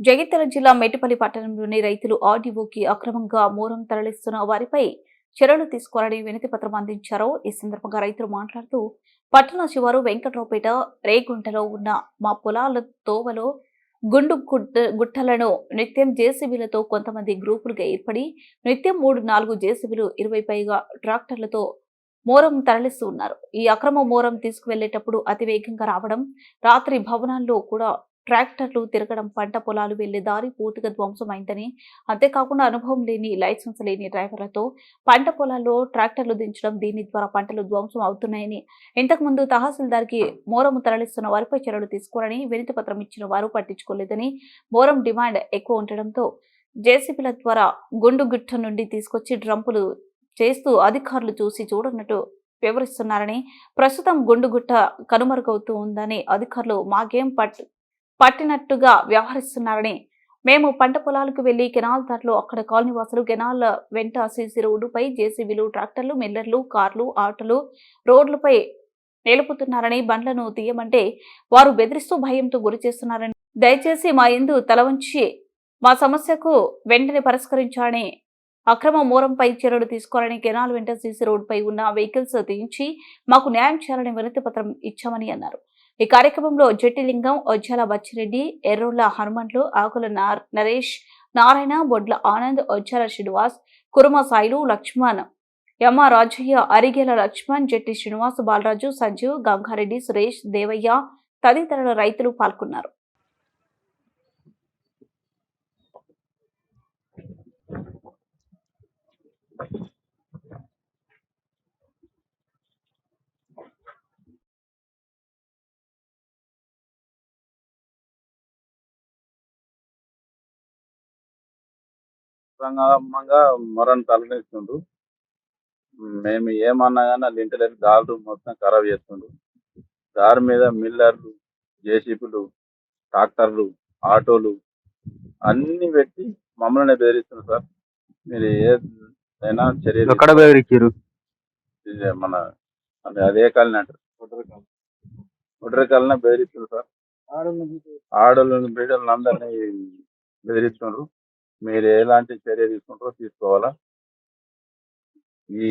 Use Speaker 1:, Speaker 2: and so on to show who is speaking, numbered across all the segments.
Speaker 1: జగిత్యాల జిల్లా మేటిపల్లి పట్టణంలోని రైతులు ఆర్డీఓకి అక్రమంగా మూరం తరలిస్తున్న వారిపై చర్యలు తీసుకోవాలని వినతి పత్రం అందించారు. ఈ సందర్భంగా రైతులు మాట్లాడుతూ పట్టణ శివారు వెంకట్రావుపేట రేగుంటలో ఉన్న మా పొలాల తోవలో గుండు గుట్ట గుట్టలను నిత్యం జేసీబీలతో కొంతమంది గ్రూపులుగా ఏర్పడి నిత్యం మూడు నాలుగు జేసీబీలు ఇరవై పైగా ట్రాక్టర్లతో మోరం తరలిస్తూ ఉన్నారు. ఈ అక్రమ మోరం తీసుకువెళ్ళేటప్పుడు అతివేగంగా రావడం రాత్రి భవనాల్లో కూడా ట్రాక్టర్లు తిరగడం పంట పొలాలు వెళ్ళే దారి పూర్తిగా ధ్వంసమైందని. అంతేకాకుండా అనుభవం లేని లైసెన్స్ లేని డ్రైవర్లతో పంట పొలాల్లో ట్రాక్టర్లు దించడం దీని ద్వారా పంటలు ధ్వంసం అవుతున్నాయని. ఇంతకుముందు తహసీల్దార్కి మోరము తరలిస్తున్న వారిపై చర్యలు తీసుకోవాలని వినతి పత్రం ఇచ్చిన వారు పట్టించుకోలేదని మోరం డిమాండ్ ఎక్కువ ఉండడంతో జేసీబీల ద్వారా గుండు గుట్ట నుండి తీసుకొచ్చి డ్రంపులు చేస్తూ అధికారులు చూసి చూడనట్టు వివరిస్తున్నారని ప్రస్తుతం గుండుగుట్ట కనుమరుగవుతూ ఉందని అధికారులు మాకేం పట్ పట్టినట్టుగా వ్యవహరిస్తున్నారని. మేము పంట పొలాలకు వెళ్ళి కెనాల్ దారిలో అక్కడ కాలనీవాసులు కెనాల్ వెంట సీసీ రోడ్డుపై జేసీబీలు ట్రాక్టర్లు మిల్లర్లు కార్లు ఆటోలు రోడ్లపై నిలుపుతున్నారని బండ్లను తీయమంటే వారు బెదిరిస్తూ భయంతో గురి చేస్తున్నారని. దయచేసి మా ఇందు తల వంచి మా సమస్యకు వెంటనే పరిష్కరించాలని అక్రమ మూరంపై చర్యలు తీసుకోవాలని కెనాల్ వెంట సీసీ రోడ్డుపై ఉన్న వెహికల్స్ తీయించి మాకు న్యాయం చేయాలని వినతి పత్రం ఇచ్చామని అన్నారు. ఈ కార్యక్రమంలో జట్టిలింగం ఒజ్జల బచ్చిరెడ్డి ఎర్రోళ్ళ హనుమంట్లు ఆకుల నరేష్ నారాయణ బొడ్ల ఆనంద్ ఒజ్జల శ్రీనివాస్ కురుమ సాయిలు లక్ష్మణ్ యమ రాజయ్య అరిగేల లక్ష్మణ్ జట్టి శ్రీనివాస్ బాలరాజు సంజీవ్ గంగారెడ్డి సురేష్ దేవయ్య తదితరుల రైతులు పాల్గొన్నారు.
Speaker 2: సంగమంగా మొరని తలనిస్తుండ్రు మేము ఏమన్నా కానీ వాళ్ళు ఇంటలేదు దారులు మొత్తం ఖరాబ్ చేస్తుండ్రు దారి మీద మిల్లర్లు జేసీబీలు ట్రాక్టర్లు ఆటోలు అన్ని పెట్టి మమ్మల్ని బెదిరిస్తున్నారు సార్. మీరు ఏదైనా చర్య
Speaker 3: ఎక్కడ బెదిరించారు
Speaker 2: ఇది మన అది అదే కాలనీ అంటారు. ఒడ్ర కాలనీ బెదిరిస్తున్నారు సార్. ఆడోళ్ళని బిడ్డలను అందరినీ బెదిరిస్తున్నారు మీరు ఎలాంటి చర్య తీసుకుంటారో తీసుకోవాలా? ఈ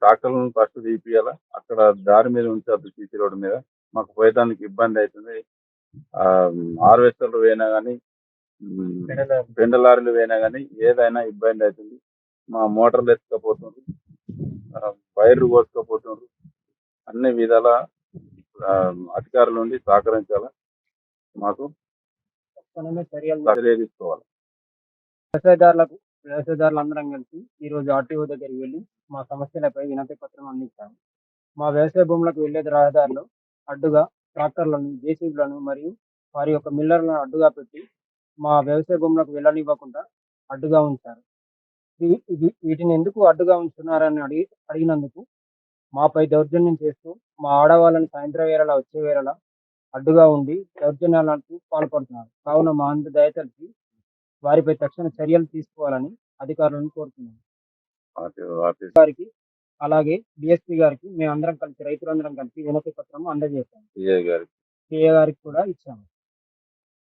Speaker 2: ట్రాక్టర్లను ఫస్ట్ తీపియాలా? అక్కడ దారి మీద ఉంచద్దు సీసీ రోడ్డు మీద. మాకు పోయేదానికి ఇబ్బంది అవుతుంది ఆ హార్వెస్టర్లు పోయినా కానీ పెండ లారీలు పోయినా కానీ ఏదైనా ఇబ్బంది అవుతుంది మా మోటార్లు ఎత్తుకపోతుంది వైర్లు కోసుకపోతున్నారు అన్ని విధాల అధికారుల నుండి సహకరించాలా మాకు? తీసుకోవాలి.
Speaker 3: వ్యవసాయదారులకు వ్యవసాయదారులు అందరం కలిసి ఈ రోజు ఆర్టీఓ దగ్గరికి వెళ్ళి మా సమస్యలపై వినతి పత్రం అందించాము. మా వ్యవసాయ భూములకు వెళ్ళే రహదారిలో అడ్డుగా ట్రాక్టర్లను జేసీబీలను మరియు వారి యొక్క మిల్లర్లను అడ్డుగా పెట్టి మా వ్యవసాయ భూములకు వెళ్ళనివ్వకుండా అడ్డుగా ఉంచారు. వీటిని ఎందుకు అడ్డుగా ఉంచుతున్నారని అడిగి అడిగినందుకు మాపై దౌర్జన్యం చేస్తూ మా ఆడవాళ్ళని సాయంత్రం వేళలా వచ్చే వేళలా అడ్డుగా ఉండి దౌర్జన్యాలకు పాల్పడుతున్నారు. కావున మా అందు దయతలిచి వారిపై తక్షణ చర్యలు తీసుకోవాలని అధికారులను గారికి అలాగే డిఎస్పీ గారికి మేము అందరం కలిసి రైతులందరం కలిసి వినతి పత్రం అందజేశాము.
Speaker 2: సిఐ గారికి.
Speaker 3: సిఏ గారికి కూడా ఇచ్చాము.